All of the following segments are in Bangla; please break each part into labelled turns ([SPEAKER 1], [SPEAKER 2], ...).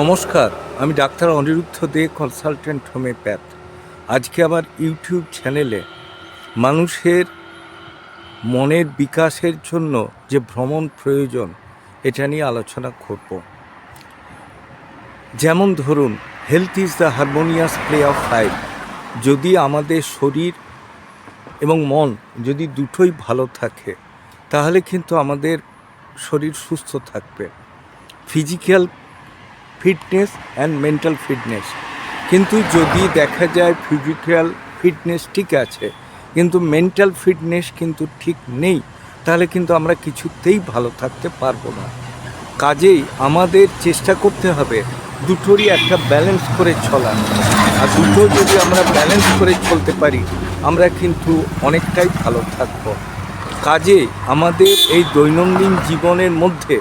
[SPEAKER 1] নমস্কার, আমি doctor Aniruddha Dey consultant homeopath আজকে আমার ইউটিউব চ্যানেলে মানুষের মনের বিকাশের জন্য যে ভ্রমণ প্রয়োজন, এটা নিয়ে আলোচনা করব। যেমন ধরুন health is the harmonious play of life যদি আমাদের শরীর এবং মন যদি দুটোই ভালো থাকে, তাহলে কিন্তু আমাদের শরীর সুস্থ থাকবে। Physical fitness and mental fitness. কিন্তু যদি দেখা যায় ফিজিক্যাল ফিটনেস ঠিক আছে, কিন্তু মেন্টাল ফিটনেস কিন্তু ঠিক নেই, তাহলে কিন্তু আমরা কিছুতেই ভালো থাকতে পারব না। কাজেই আমাদের চেষ্টা করতে হবে দুটোরই একটা ব্যালেন্স করে চলা। আর দুটো যদি আমরা ব্যালেন্স করে চলতে পারি, আমরা কিন্তু অনেকটাই ভালো থাকব। কাজে আমাদের এই দৈনন্দিন জীবনের মধ্যে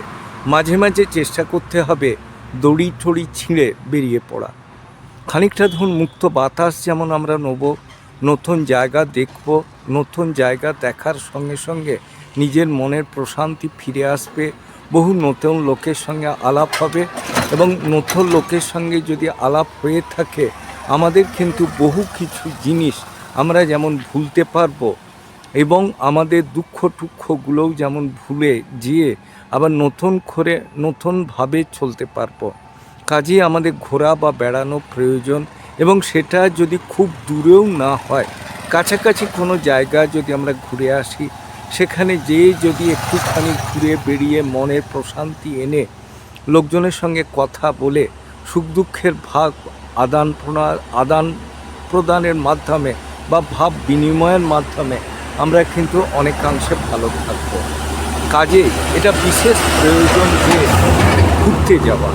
[SPEAKER 1] মাঝে মাঝে চেষ্টা করতে হবে দড়ি টড়ি ছিঁড়ে বেরিয়ে পড়া। খানিকটা ধরুন মুক্ত বাতাস যেমন আমরা নেব, নতুন জায়গা দেখব, নতুন জায়গা দেখার সঙ্গে সঙ্গে নিজের মনের প্রশান্তি ফিরে আসবে, বহু নতুন লোকের সঙ্গে আলাপ হবে এবং নতুন লোকের সঙ্গে যদি আলাপ হয়ে থাকে, আমাদের কিন্তু বহু কিছু জিনিস আমরা যেমন ভুলতে পারব এবং আমাদের দুঃখ টুক্ষগুলোও যেমন ভুলে যেয়ে আবার নতুন করে নতুনভাবে চলতে পারব। কাজেই আমাদের ঘোরা বা বেড়ানো প্রয়োজন এবং সেটা যদি খুব দূরেও না হয়, কাছাকাছি কোনো জায়গা যদি আমরা ঘুরে আসি, সেখানে যেয়ে যদি একটুখানি ঘুরে বেরিয়ে মনের প্রশান্তি এনে লোকজনের সঙ্গে কথা বলে সুখ দুঃখের ভাগ আদান আদান প্রদানের মাধ্যমে বা ভাব বিনিময়ের মাধ্যমে আমরা কিন্তু অনেকাংশে ভালো থাকব। কাজে এটা বিশেষ প্রয়োজন যে ঘুরতে যাওয়া।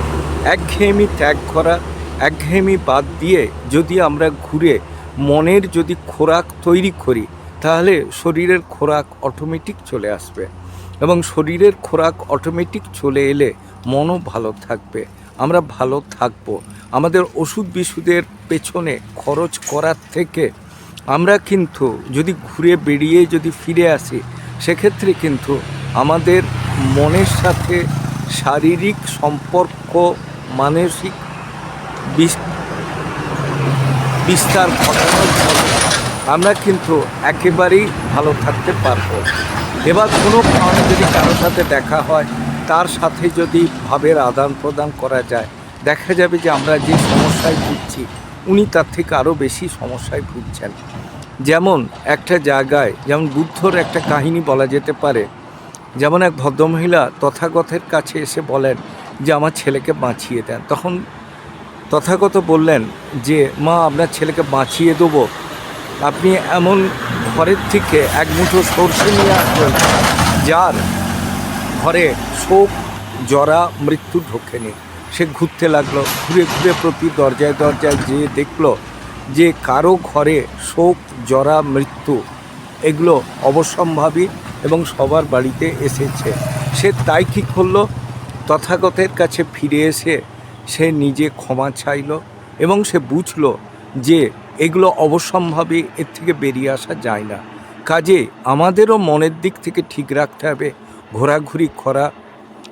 [SPEAKER 1] একঘেয়েমি ত্যাগ করা, একঘেয়েমি বাদ দিয়ে যদি আমরা ঘুরে মনের যদি খোরাক তৈরি করি, তাহলে শরীরের খোরাক অটোমেটিক চলে আসবে এবং শরীরের খোরাক অটোমেটিক চলে এলে মনও ভালো থাকবে। আমরা ভালো থাকব। আমাদের ওষুধ বিশুদের পেছনে খরচ করার থেকে আমরা কিন্তু যদি ঘুরে বেরিয়ে যদি ফিরে আসি সেক্ষেত্রে কিন্তু আমাদের মনের সাথে শারীরিক সম্পর্ক, মানসিক বিস্তার ঘটানোর ফলে আমরা কিন্তু একেবারেই ভালো থাকতে পারব। এবার কোনো কারণে যদি কারোর সাথে দেখা হয়, তার সাথে যদি ভাবের আদান প্রদান করা যায়, দেখা যাবে যে আমরা যে সমস্যায় ভুগছি, উনি তার থেকে আরও বেশি সমস্যায় ভুগছেন। যেমন একটা জায়গায়, যেমন বুদ্ধর একটা কাহিনী বলা যেতে পারে, যেমন এক ভদ্রমহিলা তথাগতের কাছে এসে বলেন যে, আমার ছেলেকে বাঁচিয়ে দেন। তখন তথাগত বললেন যে, মা, আপনার ছেলেকে বাঁচিয়ে দেবো। আপনি এমন ঘরের থেকে এক মুঠো সর্ষে নিয়ে আসবেন, যার ঘরে শোক, জরা, মৃত্যু ঢোকেনি। সে ঘুরতে লাগল, ঘুরে ঘুরে প্রতি দরজায় দরজায় যেয়ে দেখল যে কারও ঘরে শোক, জরা, মৃত্যু, এগুলো অবসম্ভাবী এবং সবার বাড়িতে এসেছে। সে তাই কী করল? তথাগতের কাছে ফিরে এসে সে নিজে ক্ষমা চাইলো এবং সে বুঝলো যে এগুলো অবসম্ভাবী এর থেকে বেরিয়ে আসা যায় না। কাজে আমাদেরও মনের দিক থেকে ঠিক রাখতে হবে, ঘোরাঘুরি করা,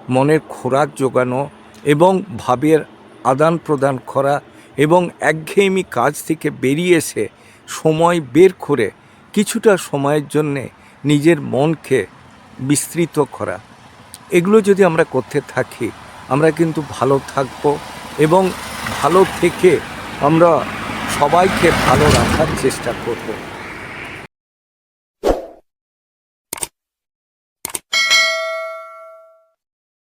[SPEAKER 1] মনের খোরাক জোগানো এবং ভাবের আদান প্রদান করা এবং একঘেয়েমি কাজ থেকে বেরিয়ে এসে সময় বের করে কিছুটা সময়ের জন্যে নিজের মনকে বিস্তৃত করা। এগুলো যদি আমরা করতে থাকি, আমরা কিন্তু ভালো থাকব এবং ভালো থেকে আমরা সবাইকে ভালো রাখার চেষ্টা করব।